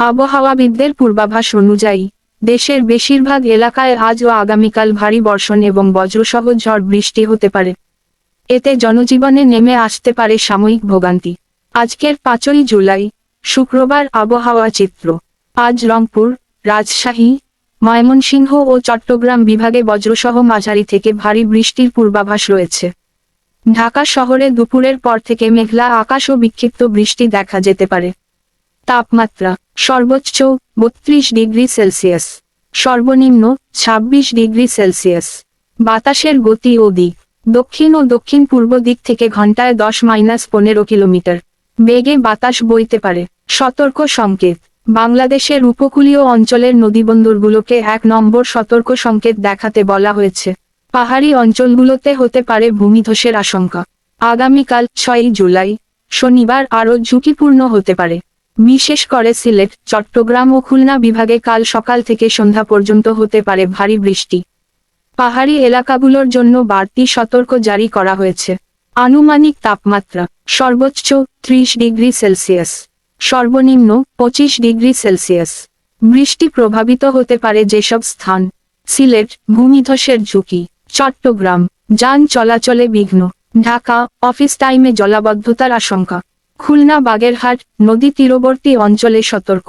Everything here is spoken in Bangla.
আবহাওয়াবিদদের পূর্বাভাস অনুযায়ী, দেশের বেশিরভাগ এলাকায় আজ ও আগামীকাল ভারী বর্ষণ এবং বজ্রসহ ঝড় বৃষ্টি হতে পারে। এতে জনজীবনে নেমে আসতে পারে সাময়িক ভোগান্তি। আজকের পাঁচই জুলাই, শুক্রবার আবহাওয়া চিত্র। আজ রংপুর, রাজশাহী, ময়মনসিংহ ও চট্টগ্রাম বিভাগে বজ্রসহ মাঝারি থেকে ভারী বৃষ্টির পূর্বাভাস রয়েছে। ঢাকা শহরে দুপুরের পর থেকে মেঘলা আকাশ ও বিক্ষিপ্ত বৃষ্টি দেখা যেতে পারে। তাপমাত্রা, সর্বোচ্চ বত্রিশ ডিগ্রি সেলসিয়াস, সর্বনিম্ন ২৬ ডিগ্রি সেলসিয়াস। বাতাসের গতি ও দিক, দক্ষিণ ও দক্ষিণ পূর্ব দিক থেকে ঘন্টায় দশ মাইনাস পনেরো কিলোমিটার। বেগে বাতাস বইতে পারে। সতর্ক সংকেত, বাংলাদেশের উপকূলীয় অঞ্চলের নদীবন্দরগুলোকে এক নম্বর সতর্ক সংকেত দেখাতে বলা হয়েছে। পাহাড়ি অঞ্চলগুলোতে হতে পারে ভূমিধসের আশঙ্কা। আগামীকাল ছয়ই জুলাই, শনিবার আরও ঝুঁকিপূর্ণ হতে পারে। বিশেষ করে সিলেট, চট্টগ্রাম ও খুলনা বিভাগে কাল সকাল থেকে সন্ধ্যা পর্যন্ত হতে পারে ভারী বৃষ্টি। পাহাড়ি এলাকাগুলোর জন্য বাড়তি সতর্ক জারি করা হয়েছে। আনুমানিক তাপমাত্রা, সর্বোচ্চ ত্রিশ ডিগ্রি সেলসিয়াস, সর্বনিম্ন পঁচিশ ডিগ্রি সেলসিয়াস। বৃষ্টি প্রভাবিত হতে পারে যেসব স্থান, সিলেট, ভূমিধসের ঝুঁকি, চট্টগ্রাম, যান চলাচলে বিঘ্ন, ঢাকা, অফিস টাইমে জলাবদ্ধতার আশঙ্কা। খুলনা বাগেরহাট নদী তীরবর্তী অঞ্চলে সতর্ক।